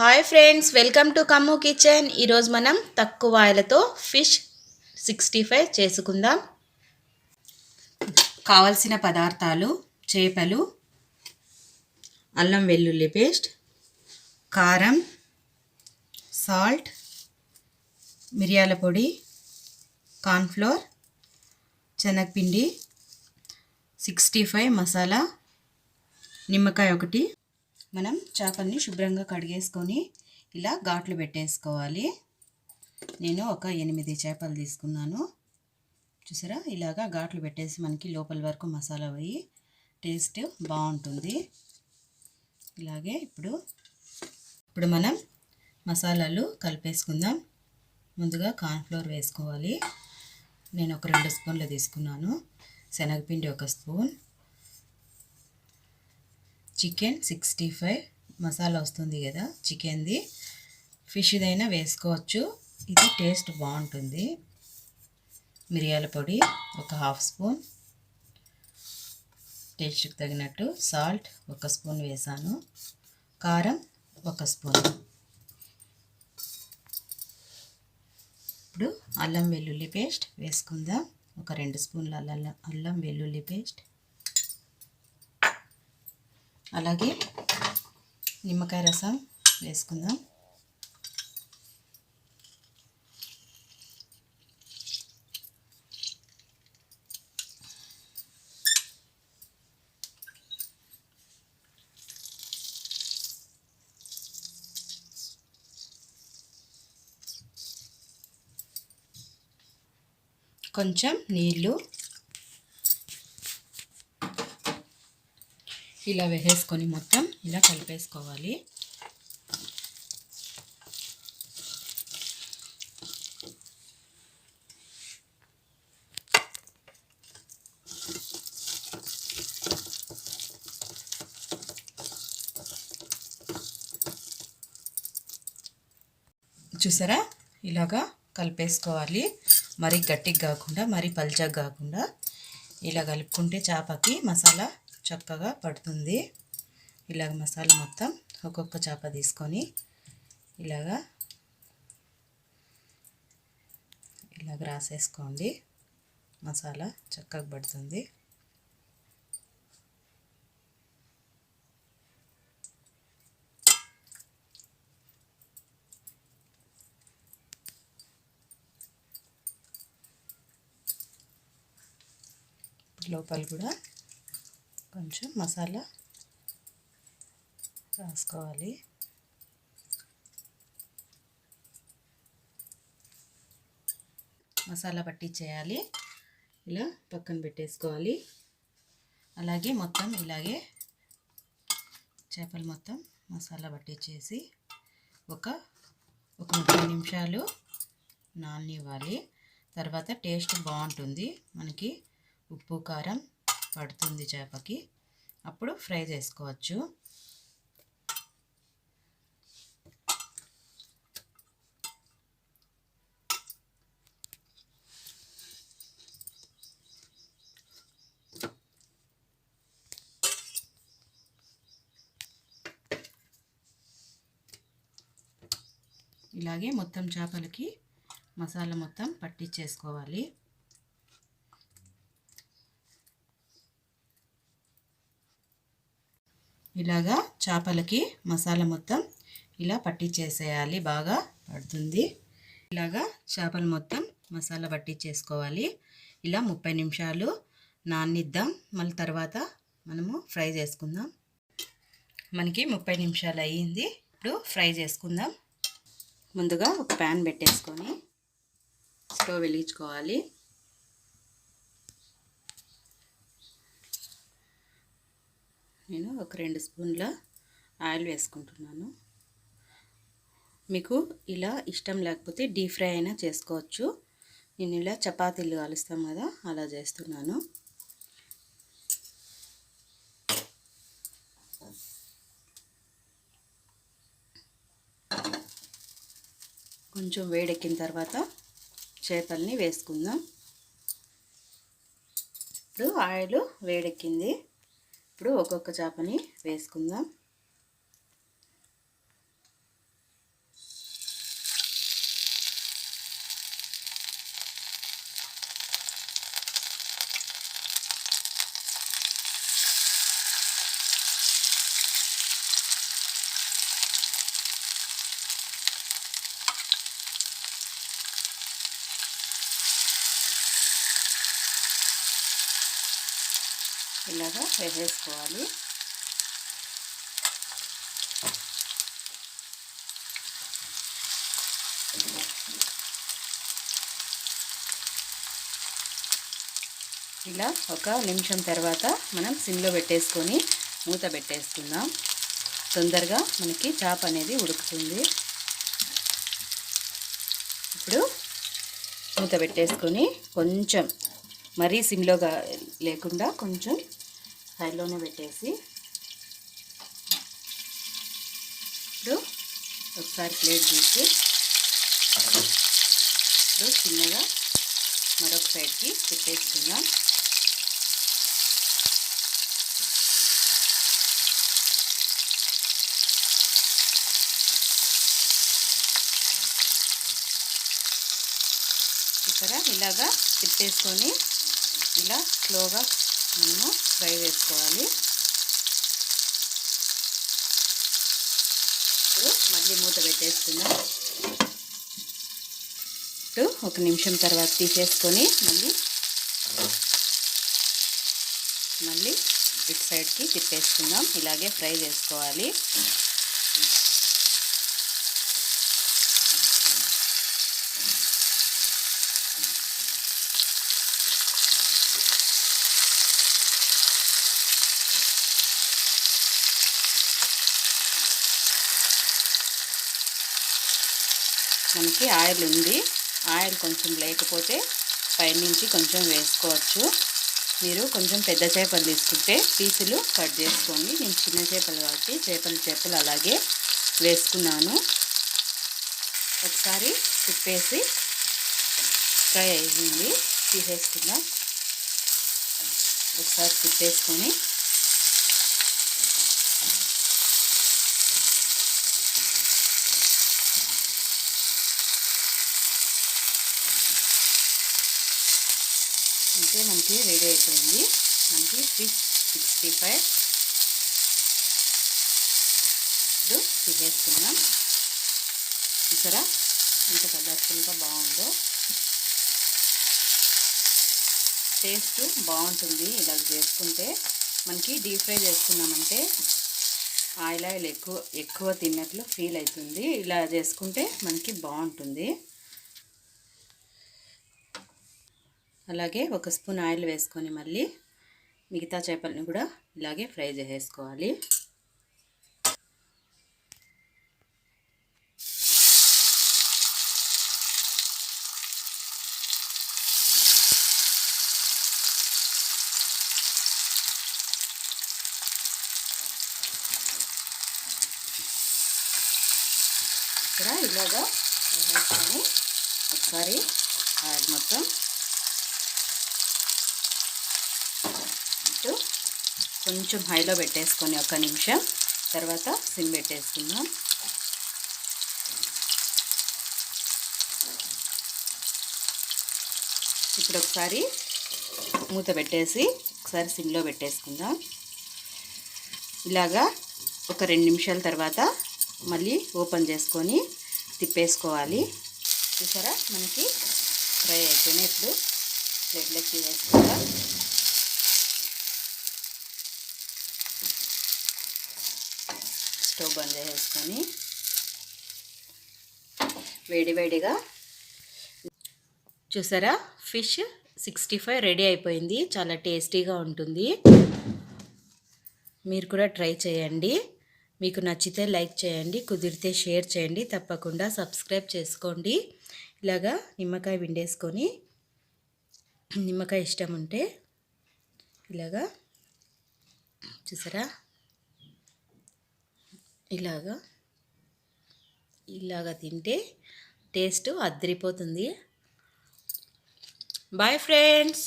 Hi friends welcome to Kammu kitchen ఈరోజు మనం తక్కువ ఆయిలతో ఫిష్ సిక్స్టీ ఫైవ్ చేసుకుందాం. కావలసిన పదార్థాలు చేపలు అల్లం వెల్లుల్లి పేస్ట్ కారం సాల్ట్ మిరియాల పొడి కార్న్ఫ్లోర్ శనగపిండి సిక్స్టీ ఫైవ్ మసాలా నిమ్మకాయ ఒకటి మనం చేపల్ని శుభ్రంగా కడిగేసుకొని ఇలా ఘాట్లు పెట్టేసుకోవాలి. నేను ఒక ఎనిమిది చేపలు తీసుకున్నాను. చూసారా? ఇలాగా ఘాట్లు పెట్టేసి మనకి లోపల వరకు మసాలా పోయి టేస్ట్ బాగుంటుంది. ఇలాగే ఇప్పుడు ఇప్పుడు మనం మసాలాలు కలిపేసుకుందాం. ముందుగా కార్న్ఫ్లోర్ వేసుకోవాలి. నేను ఒక రెండు స్పూన్లు తీసుకున్నాను. శనగపిండి ఒక spoon. Chicken sixty five masala వస్తుంది కదా చికెన్ది. ఫిష్దైనా వేసుకోవచ్చు. ఇది టేస్ట్ బాగుంటుంది. మిరియాల పొడి ఒక హాఫ్ స్పూన్. టేస్ట్కి తగినట్టు సాల్ట్ ఒక స్పూన్ వేసాను. కారం ఒక స్పూన్. ఇప్పుడు అల్లం వెల్లుల్లి పేస్ట్ వేసుకుందాం. ఒక రెండు స్పూన్ల అల్లం అల్లం వెల్లుల్లి పేస్ట్. అలాగే నిమ్మకాయ రసం వేసుకుందాం. కొంచెం నీళ్ళు ఇలా వేసేసుకొని మొత్తం ఇలా కలిపేసుకోవాలి. చూసారా? ఇలాగా కలిపేసుకోవాలి. మరీ గట్టిగా కాకుండా మరీ పల్చగా కాకుండా. ఇలా కలుపుకుంటే చేపకి మసాలా చక్కగా పడుతుంది. ఇలాగ మసాలా మొత్తం ఒక్కొక్క చేప తీసుకొని ఇలాగా ఇలాగ రాసేసుకోండి. మసాలా చక్కగా పడుతుంది. లోపల కూడా కొంచెం మసాలా రాసుకోవాలి. మసాలా పట్టించేయాలి. ఇలా పక్కన పెట్టేసుకోవాలి. అలాగే మొత్తం ఇలాగే చేపలు మొత్తం మసాలా పట్టించేసి ఒక ఒక ముప్పై నిమిషాలు నాననివ్వాలి. తర్వాత టేస్ట్ బాగుంటుంది. మనకి ఉప్పు కారం పడుతుంది చేపకి. అప్పుడు ఫ్రై చేసుకోవచ్చు. ఇలాగే మొత్తం చేపలకి మసాలా మొత్తం పట్టించేసుకోవాలి. ఇలాగా చేపలకి మసాలా మొత్తం ఇలా పట్టించేసేయాలి బాగా పడుతుంది. ఇలాగా చేపలు మొత్తం మసాలా పట్టించేసుకోవాలి ఇలా ముప్పై నిమిషాలు నానిద్దాం మళ్ళీ తర్వాత మనము ఫ్రై చేసుకుందాం. మనకి ముప్పై నిమిషాలు అయ్యింది. ఇప్పుడు ఫ్రై చేసుకుందాం. ముందుగా ఒక ప్యాన్ పెట్టేసుకొని స్టవ్ వెలిగించుకోవాలి. నేను ఒక రెండు స్పూన్ల ఆయిల్ వేసుకుంటున్నాను. మీకు ఇలా ఇష్టం లేకపోతే డీప్ ఫ్రై అయినా చేసుకోవచ్చు. నేను ఇలా చపాతీలు కలుస్తాం కదా అలా చేస్తున్నాను. కొంచెం వేడెక్కిన తర్వాత చేపల్ని వేసుకుందాం. ఇప్పుడు ఆయిల్ వేడెక్కింది. ఇప్పుడు ఒక్కొక్క చేపని వేసుకుందాం. ఇలాగా వేసేసుకోవాలి. ఇలా ఒక నిమిషం తర్వాత మనం సిమ్లో పెట్టేసుకొని మూత పెట్టేసుకుందాం. తొందరగా మనకి చేప అనేది ఉడుకుతుంది. ఇప్పుడు మూత పెట్టేసుకొని కొంచెం మరీ సిమ్లో లేకుండా కొంచెం సైడ్లోనే పెట్టేసి ఇప్పుడు ఒకసారి ప్లేట్ తీసి ఇప్పుడు చిన్నగా మరొక సైడ్కి పెట్టేసుకుందాం. ఇక్కడ ఇలాగా తిప్పేసుకొని ఇలా స్లోగా మనము ఫ్రై చేసుకోవాలి. ఇప్పుడు మళ్ళీ మూత పెట్టేసుకుందాం. ఇప్పుడు ఒక నిమిషం తర్వాత తీసేసుకొని మళ్ళీ మళ్ళీ ఇటు సైడ్కి తిప్పేసుకుందాం. ఇలాగే ఫ్రై చేసుకోవాలి. మనకి ఆయిల్ ఉంది. ఆయిల్ కొంచెం లేకపోతే పైనుంచి కొంచెం వేసుకోవచ్చు. మీరు కొంచెం పెద్ద చేపలు తీసుకుంటే పీసులు కట్ చేసుకోండి. నేను చిన్న చేపలు కాబట్టి చేపలు చేపలు అలాగే వేసుకున్నాను. ఒకసారి తిప్పేసి ఫ్రై అయ్యింది. తీసేసుకుందాం. ఒకసారి తిప్పేసుకొని అంటే మనకి రెడీ అయిపోయింది. మనకి ఫిష్ సిక్స్టీ ఫైవ్. ఇప్పుడు తీసేసుకుందాం. చూసారా? ఎంత కలర్ఫుల్గా బాగుందో. టేస్ట్ బాగుంటుంది ఇలా చేసుకుంటే. మనకి డీప్ ఫ్రై చేసుకున్నామంటే ఆయిల్ ఆయిల్ ఎక్కువ ఎక్కువ తిన్నట్లు ఫీల్ అవుతుంది. ఇలా చేసుకుంటే మనకి బాగుంటుంది. అలాగే ఒక స్పూన్ ఆయిల్ వేసుకొని మళ్ళీ మిగతా చేపలను కూడా ఇలాగే ఫ్రై చేసేసుకోవాలి. ఇక్కడ ఇలాగా వేసుకొని ఒకసారి ఆయిల్ మొత్తం ఫస్ట్ కొంచెం హైలో పెట్టేసుకొని ఒక నిమిషం. తర్వాత సిమ్ పెట్టేసుకుందాం. ఇప్పుడు ఒకసారి మూత పెట్టేసి ఒకసారి సిమ్లో పెట్టేసుకుందాం. ఇలాగా ఒక రెండు నిమిషాల తర్వాత మళ్ళీ ఓపెన్ చేసుకొని తిప్పేసుకోవాలి. చూసారా? మనకి ఫ్రై అయిపోయినాయి ఇప్పుడు ప్లేట్లోకి వేసుకుందాం స్టవ్ బంద్ వేడివేడిగా చూసారా? ఫిష్ సిక్స్టీ ఫైవ్ రెడీ అయిపోయింది. చాలా టేస్టీగా ఉంటుంది. మీరు కూడా ట్రై చేయండి. మీకు నచ్చితే లైక్ చేయండి కుదిరితే షేర్ చేయండి. తప్పకుండా సబ్స్క్రైబ్ చేసుకోండి. ఇలాగా నిమ్మకాయ విండేసుకొని నిమ్మకాయ ఇష్టం ఉంటే ఇలాగా చూసారా? ఇలాగా ఇలాగా తింటే టేస్ట్ అద్దరిపోతుంది బాయ్ ఫ్రెండ్స్